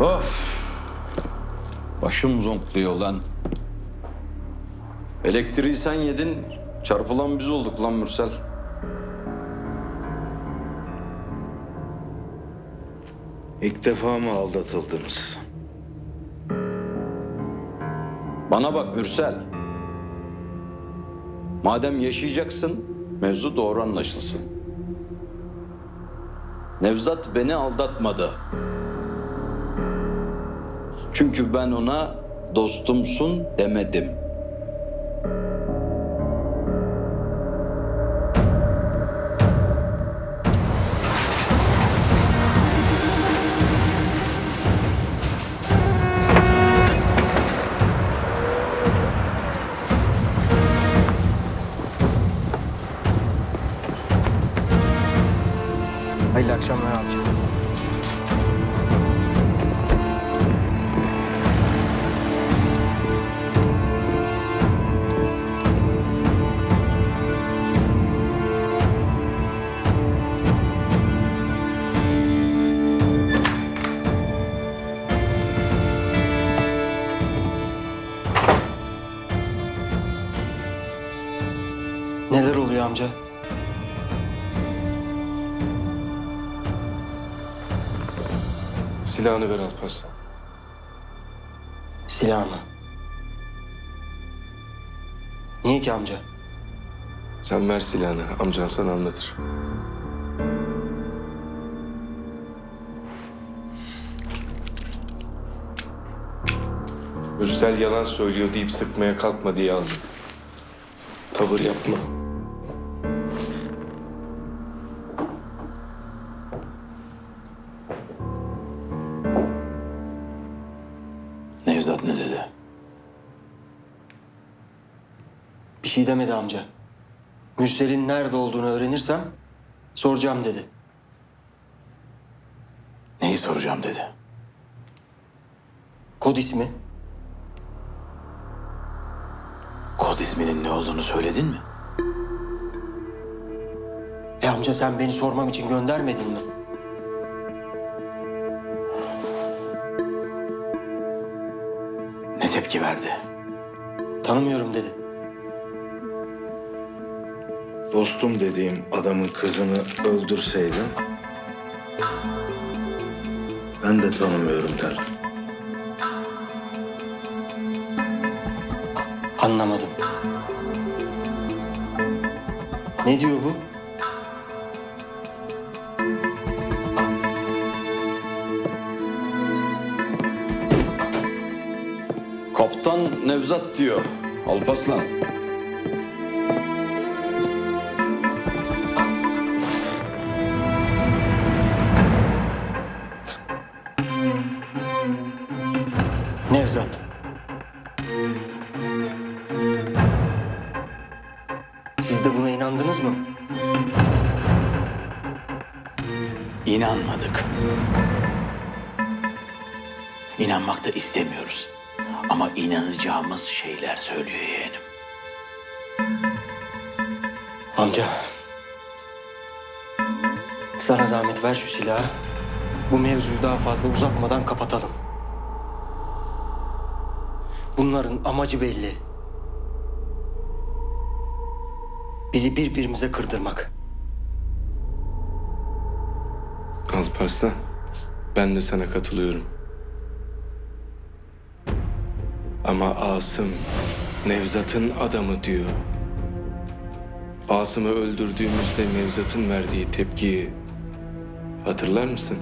Of. Başım zonkluyor lan. Elektriği sen yedin, çarpılan biz olduk lan Mürsel. İlk defa mı aldatıldınız? Bana bak Mürsel. Madem yaşayacaksın, mevzu doğru anlaşılsın. Nevzat beni aldatmadı. Çünkü ben ona dostumsun demedim. Hayırlı akşamlar amca. Silahını ver Alparslan. Silah mı? Niye ki amca? Sen ver silahını. Amcan sana anlatır. Mürsel yalan söylüyor deyip sıkmaya kalkma diye aldım. Tavır yapma. Şey demedi amca. Mürsel'in nerede olduğunu öğrenirsem soracağım dedi. Neyi soracağım dedi. Kod ismi. Kod isminin ne olduğunu söyledin mi? E amca sen beni sormam için göndermedin mi? Ne tepki verdi? Tanımıyorum dedi. Dostum dediğim adamın kızını öldürseydin ben de tanımıyorum derdim. Anlamadım. Ne diyor bu? Kaptan Nevzat diyor. Alpaslan. Siz de buna inandınız mı? İnanmadık. İnanmak da istemiyoruz. Ama inanacağımız şeyler söylüyor yeğenim. Amca. Sana zahmet ver şu silahı. Bu mevzuyu daha fazla uzatmadan kapatalım. Bunların amacı belli. Bizi birbirimize kırdırmak. Alparslan, ben de sana katılıyorum. Ama Asım, Nevzat'ın adamı diyor. Asım'ı öldürdüğümüzde Nevzat'ın verdiği tepkiyi hatırlar mısın?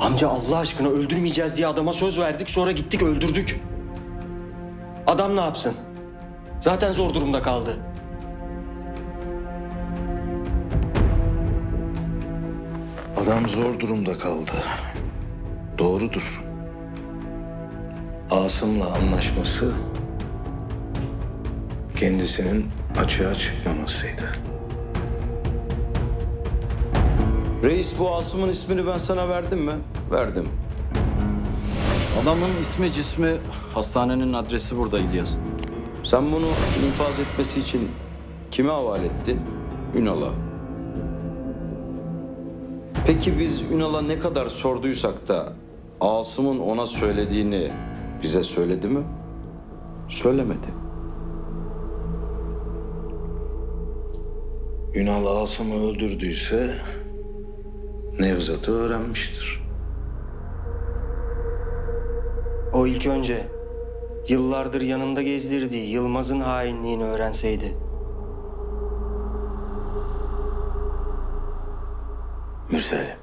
Amca Allah aşkına öldürmeyeceğiz diye adama söz verdik sonra gittik öldürdük. Adam ne yapsın? Zaten zor durumda kaldı. Adam zor durumda kaldı. Doğrudur. Asım'la anlaşması kendisinin açığa çıkmamasıydı. Reis bu Asım'ın ismini ben sana verdim mi? Verdim. Adamın ismi cismi hastanenin adresi burada İlyas. Sen bunu infaz etmesi için kime havale ettin? Ünal'a. Peki biz Ünal'a ne kadar sorduysak da Asım'ın ona söylediğini bize söyledi mi? Söylemedi. Ünal Asım'ı öldürdüyse Nevzat'ı öğrenmiştir. O ilk önce yıllardır yanında gezdirdiği Yılmaz'ın hainliğini öğrenseydi. Mürsel.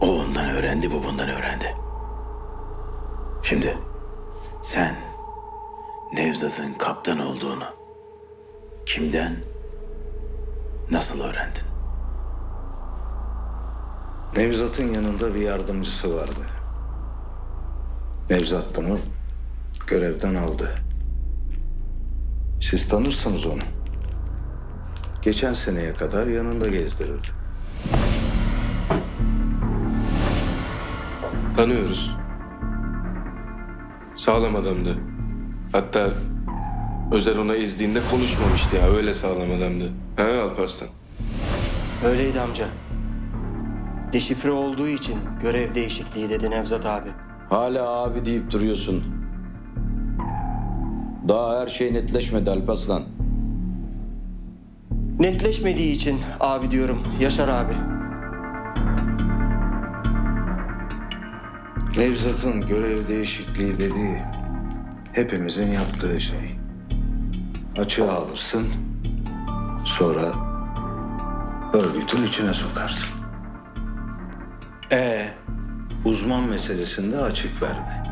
O ondan öğrendi, bu bundan öğrendi. Şimdi sen Nevzat'ın kaptan olduğunu kimden, nasıl öğrendin? Nevzat'ın yanında bir yardımcısı vardı. Nevzat bunu görevden aldı. Siz tanırsınız onu. Geçen seneye kadar yanında gezdirirdi. Tanıyoruz. Sağlam adamdı. Hatta Özer ona ezdiğinde konuşmamıştı ya. Öyle sağlam adamdı. He Alparslan? Öyleydi amca. Deşifre olduğu için görev değişikliği dedi Nevzat abi. Hala abi deyip duruyorsun. Daha her şey netleşmedi Alparslan. Netleşmediği için abi diyorum Yaşar abi. Nevzat'ın görev değişikliği dediği hepimizin yaptığı şey. Açığa alırsın, sonra örgütün içine sokarsın. E uzman meselesinde açık verdi.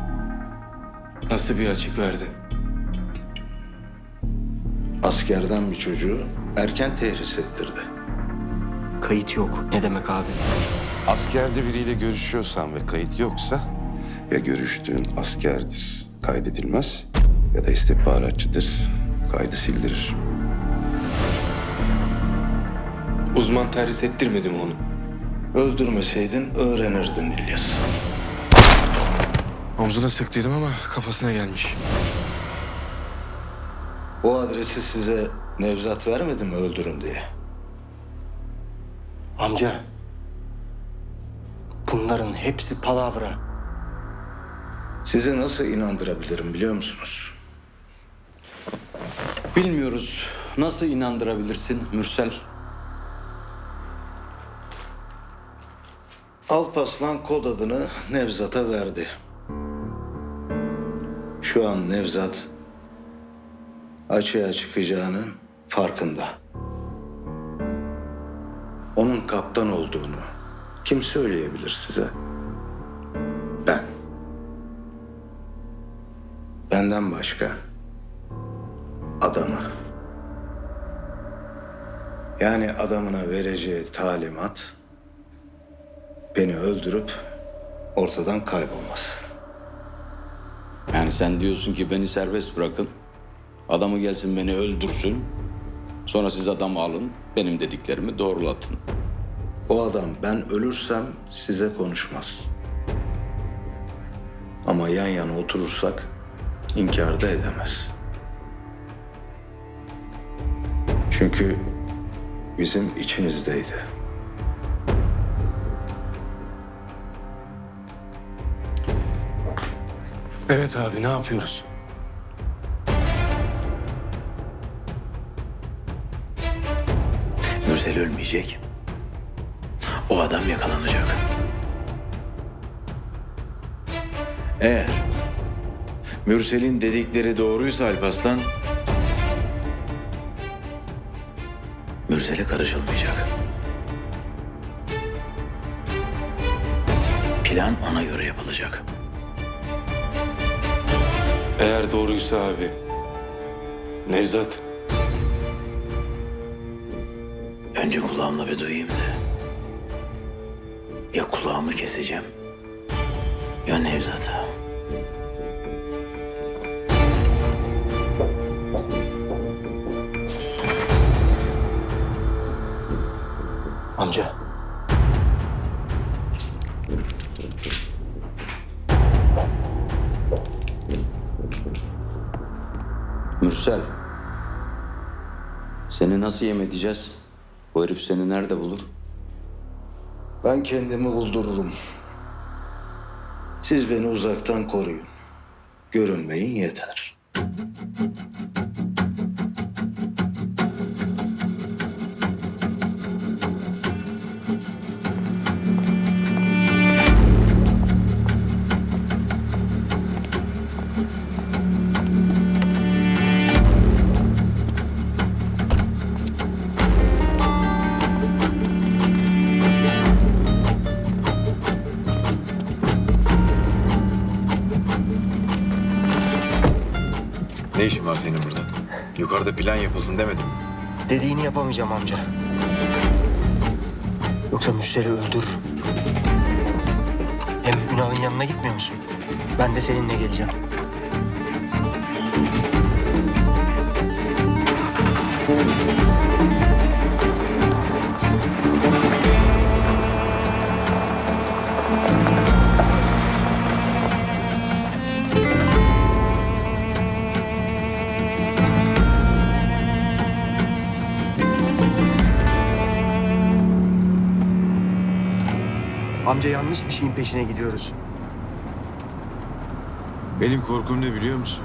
Nasıl bir açık verdi? Askerden bir çocuğu erken tehris ettirdi. Kayıt yok. Ne demek abi? Askerde biriyle görüşüyorsan ve kayıt yoksa ya görüştüğün askerdir, kaydedilmez ya da istihbaratçıdır, kaydı sildirir. Uzman terhis ettirmedi mi onu? Öldürmeseydin öğrenirdin İlyas. Omzuna sıktıydım ama kafasına gelmiş. O adresi size Nevzat vermedi mi öldürün diye? Amca. Bunların hepsi palavra. Sizi nasıl inandırabilirim biliyor musunuz? Bilmiyoruz. Nasıl inandırabilirsin Mürsel? Alpaslan kod adını Nevzat'a verdi. Şu an Nevzat açığa çıkacağının farkında. Onun kaptan olduğunu kim söyleyebilir size? Ben. Benden başka adamı. Yani adamına vereceği talimat beni öldürüp ortadan kaybolması. Yani sen diyorsun ki beni serbest bırakın. Adamı gelsin beni öldürsün. Sonra siz adamı alın. Benim dediklerimi doğrulatın. O adam ben ölürsem size konuşmaz. Ama yan yana oturursak inkar da edemez. Çünkü bizim içimizdeydi. Evet abi ne yapıyoruz? Mürsel ölmeyecek. O adam yakalanacak. Eğer Mürsel'in dedikleri doğruysa Alpaslan, Mürsel'e karışılmayacak. Plan ona göre yapılacak. Eğer doğruysa abi. Nevzat. Önce kulağımla bir duyayım da. Ya kulağımı keseceğim. Ya Nevzat'ı. Amca. Mürsel. Seni nasıl yem edeceğiz? Bu herif seni nerede bulur? Ben kendimi buldururum. Siz beni uzaktan koruyun. Görünmeyin yeter. Plan yapılsın demedim. Dediğini yapamayacağım amca. Yoksa Mürsel'i öldürürüm. Hem Ünal'ın yanına gitmiyor musun? Ben de seninle geleceğim. Amca yanlış bir şeyin peşine gidiyoruz. Benim korkum ne biliyor musun?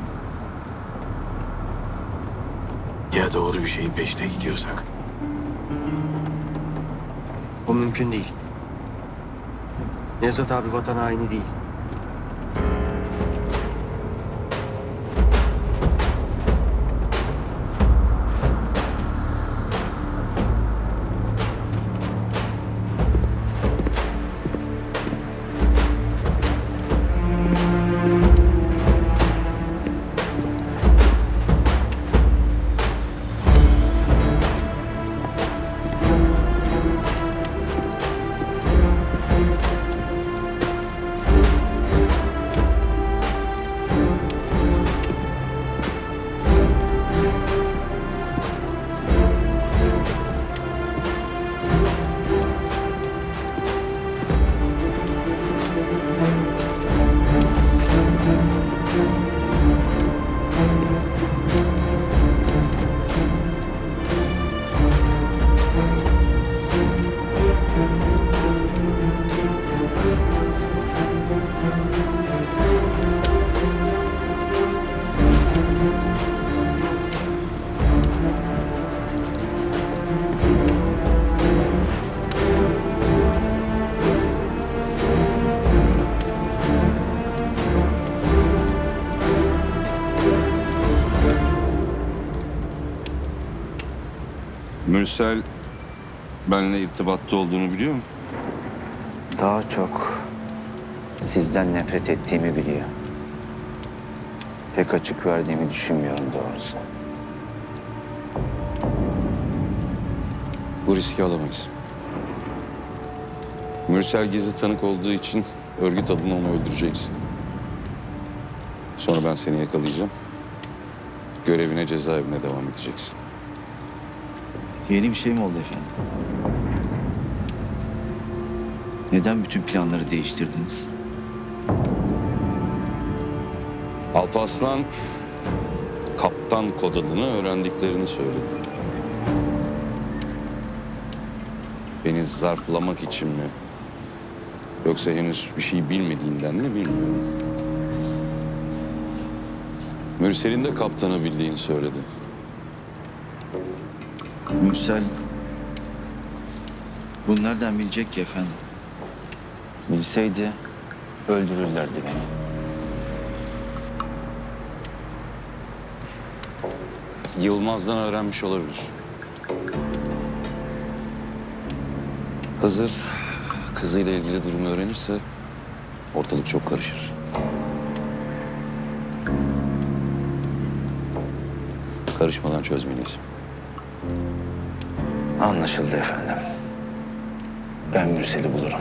Ya doğru bir şeyin peşine gidiyorsak? Bu mümkün değil. Nevzat abi vatan haini değil. Mürsel benimle irtibatta olduğunu biliyor mu? Daha çok sizden nefret ettiğimi biliyor. Pek açık verdiğimi düşünmüyorum doğrusu. Bu riski alamayız. Mürsel gizli tanık olduğu için örgüt adına onu öldüreceksin. Sonra ben seni yakalayacağım. Görevine cezaevine devam edeceksin. Yeni bir şey mi oldu efendim? Neden bütün planları değiştirdiniz? Alparslan kaptan kod adını öğrendiklerini söyledi. Beni zarflamak için mi? Yoksa henüz bir şey bilmediğinden mi bilmiyorum. Mürsel'in de kaptanı bildiğini söyledi. Mürsel bunu nereden bilecek ki efendim? Bilseydi öldürürlerdi beni. Yılmaz'dan öğrenmiş olabilir. Hızır kızıyla ilgili durumu öğrenirse ortalık çok karışır. Karışmadan çözmeliyiz. Anlaşıldı efendim. Ben Mürsel'i bulurum.